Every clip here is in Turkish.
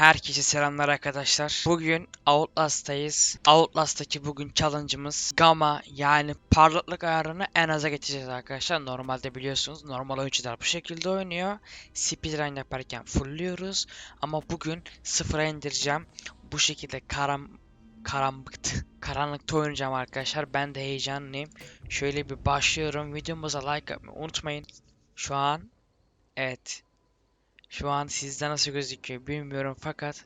Herkese selamlar arkadaşlar. Bugün Outlast'tayız. Outlast'taki bugün challenge'ımız Gamma yani parlaklık ayarını en aza getireceğiz arkadaşlar. Normalde biliyorsunuz normal oyuncular bu şekilde oynuyor. Speedrun yaparken fullliyoruz. Ama bugün sıfıra indireceğim. Bu şekilde karam karanlıktı. Karanlıkta oynayacağım arkadaşlar. Ben de heyecanlıyım. Şöyle bir başlıyorum. Videomuza like atmayı unutmayın. Şu an evet şu an sizde nasıl gözüküyor bilmiyorum fakat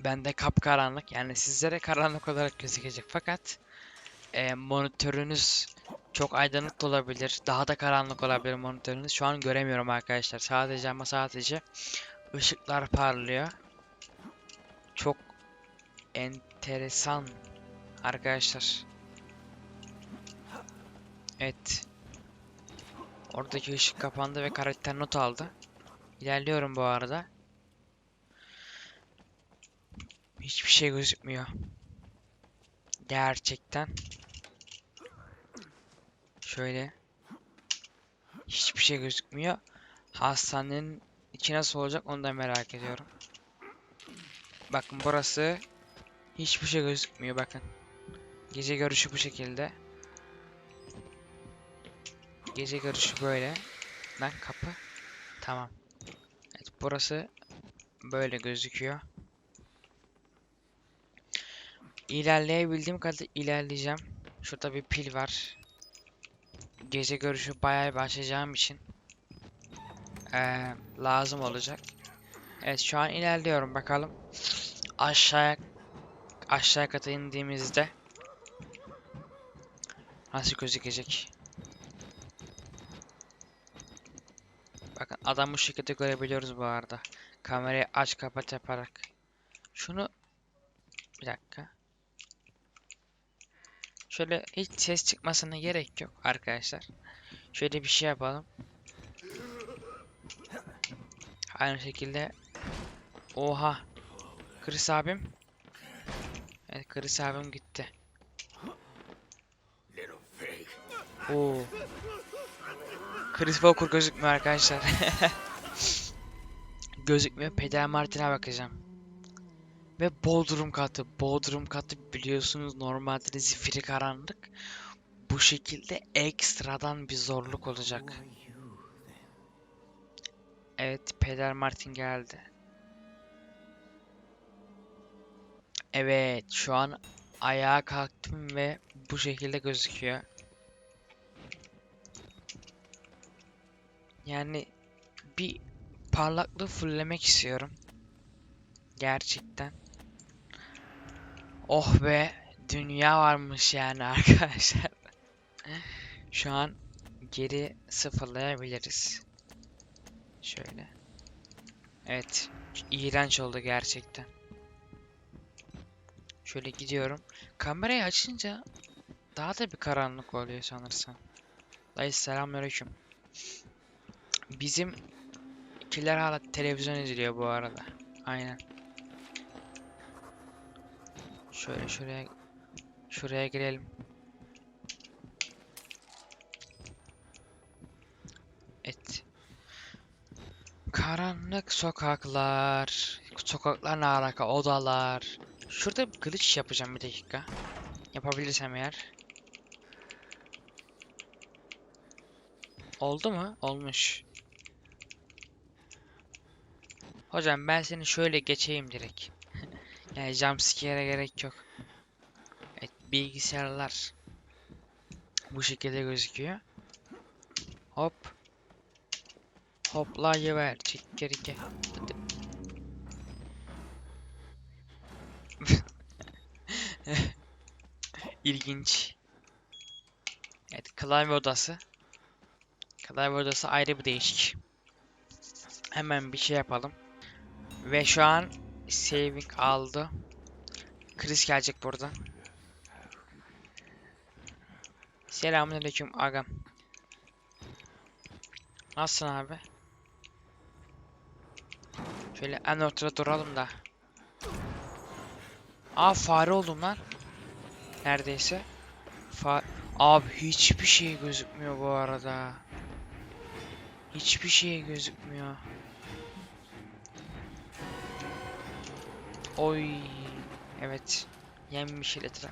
bende kapkaranlık yani sizlere karanlık olarak gözükecek fakat e, monitörünüz çok aydınlık olabilir. Daha da karanlık olabilir monitörünüz. Şu an göremiyorum arkadaşlar. Sadece ama sadece ışıklar parlıyor. Çok enteresan arkadaşlar. Evet. Oradaki ışık kapandı ve karakter not aldı. İlerliyorum bu arada. Hiçbir şey gözükmüyor. Gerçekten. Şöyle. Hiçbir şey gözükmüyor. Hastanenin içi nasıl olacak onu da merak ediyorum. Bakın burası hiçbir şey gözükmüyor bakın. Gece görüşü bu şekilde. Gece görüşü böyle. Lan kapı. Tamam. Burası böyle gözüküyor. İlerleyebildiğim kadar ilerleyeceğim. Şurada bir pil var. Gece görüşü bayağı başlayacağım için eee, lazım olacak. Evet şu an ilerliyorum bakalım. Aşağıya aşağı kata indiğimizde nasıl gözükecek? Adamı bu şekilde görebiliyoruz bu arada. Kamerayı aç kapat yaparak. Şunu bir dakika. Şöyle hiç ses çıkmasına gerek yok arkadaşlar. Şöyle bir şey yapalım. Aynı şekilde Oha. Chris abim. Evet Chris abim gitti. Oo. Chris Walker gözükmüyor arkadaşlar. gözükmüyor. Peder Martin'e bakacağım. Ve Bodrum katı. Bodrum katı biliyorsunuz normalde zifiri karanlık. Bu şekilde ekstradan bir zorluk olacak. Evet, Peder Martin geldi. Evet, şu an ayağa kalktım ve bu şekilde gözüküyor. Yani bir parlaklığı fulllemek istiyorum. Gerçekten. Oh be, dünya varmış yani arkadaşlar. Şu an geri sıfırlayabiliriz. Şöyle. Evet, iğrenç oldu gerçekten. Şöyle gidiyorum. Kamerayı açınca daha da bir karanlık oluyor sanırsam. Dayı selamünaleyküm. Bizim ikiler hala televizyon izliyor bu arada. Aynen. Şöyle şuraya şuraya girelim. Evet. Karanlık sokaklar. Sokaklar ne alaka? Odalar. Şurada bir glitch yapacağım bir dakika. Yapabilirsem eğer. Oldu mu? Olmuş. Hocam ben seni şöyle geçeyim direkt. yani jumpscare'e gerek yok. Evet bilgisayarlar bu şekilde gözüküyor. Hop. Hoplayıver. Çek geri. İlginç. Evet klavye odası. Klavye odası ayrı bir değişik. Hemen bir şey yapalım. Ve şu an saving aldı. Chris gelecek buradan. Selamünaleyküm agam. Nasılsın abi? Şöyle en ortada duralım da. Aa fare oldum lan. Neredeyse. Fa Abi hiçbir şey gözükmüyor bu arada. Hiçbir şey gözükmüyor. Oy. Evet. Yenmiş Elytra.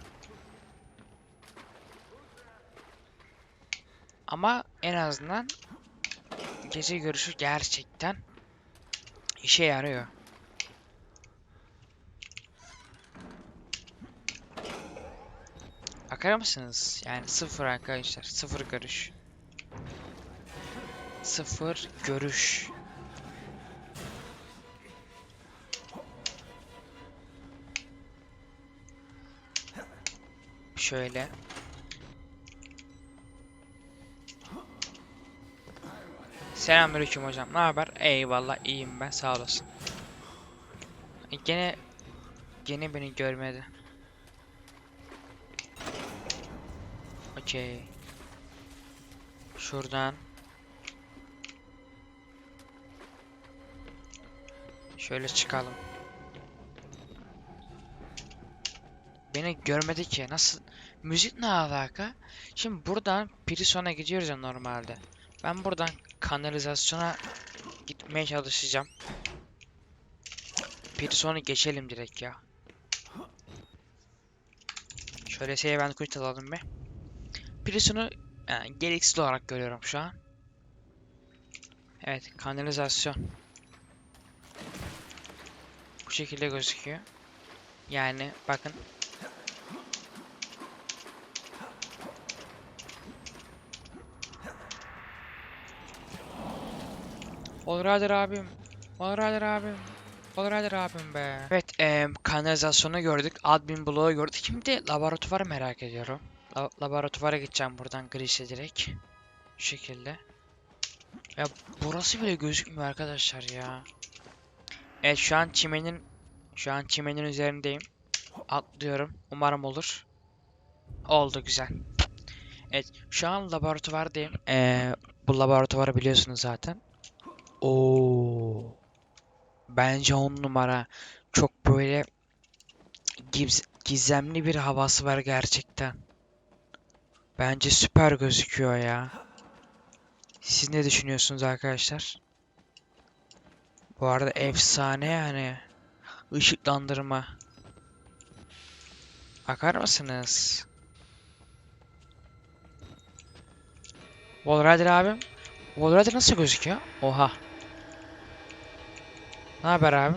Ama en azından gece görüşü gerçekten işe yarıyor. Bakar mısınız? Yani sıfır arkadaşlar. Sıfır görüş. Sıfır görüş. Şöyle. Selamünaleyküm hocam. Ne haber? Eyvallah iyiyim ben. Sağ olasın. E, Gene gene beni görmedi. Okey. Şuradan. Şöyle çıkalım. Beni görmedi ki. Nasıl? Müzik ne alaka? Şimdi buradan Prison'a gidiyoruz ya normalde. Ben buradan kanalizasyona gitmeye çalışacağım. Prison'u geçelim direkt ya. Şöyle save and quit alalım bir. Prison'u yani gereksiz olarak görüyorum şu an. Evet, kanalizasyon. Bu şekilde gözüküyor. Yani bakın. Olur Rider abim. Olur Rider abim. Olur Rider abim be. Evet, eee kanalizasyonu gördük. Admin bloğu gördük. Şimdi laboratuvarı merak ediyorum. La- laboratuvara gideceğim buradan Gris'e direkt. Şu şekilde. Ya burası bile gözükmüyor arkadaşlar ya. Evet şu an çimenin şu an çimenin üzerindeyim. Atlıyorum. Umarım olur. Oldu güzel. Evet şu an laboratuvardayım. Ee, bu laboratuvarı biliyorsunuz zaten. Oo. Bence on numara. Çok böyle giz- gizemli bir havası var gerçekten. Bence süper gözüküyor ya. Siz ne düşünüyorsunuz arkadaşlar? Bu arada efsane yani. Işıklandırma. Bakar mısınız? Wallrider abim. Wallrider nasıl gözüküyor? Oha. Ne haber abi?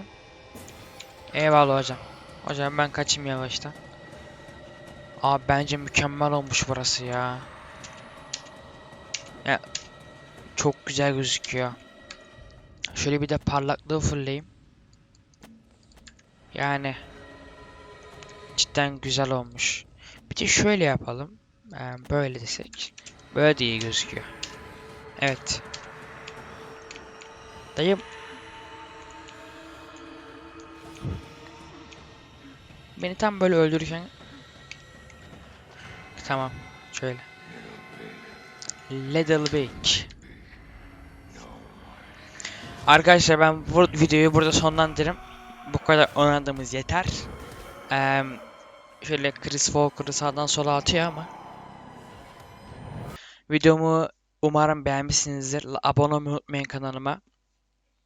Eyvallah hocam. Hocam ben kaçayım yavaştan. Abi bence mükemmel olmuş burası ya. Ya çok güzel gözüküyor. Şöyle bir de parlaklığı fulleyim. Yani cidden güzel olmuş. Bir de şöyle yapalım. Ee, böyle desek. Böyle de iyi gözüküyor. Evet. Dayım. Beni tam böyle öldürürken Tamam. Şöyle. Little Big. Arkadaşlar ben bu videoyu burada sonlandırırım. Bu kadar oynadığımız yeter. Eee şöyle Chris Walker'ı sağdan sola atıyor ama. Videomu umarım beğenmişsinizdir. Abone olmayı unutmayın kanalıma.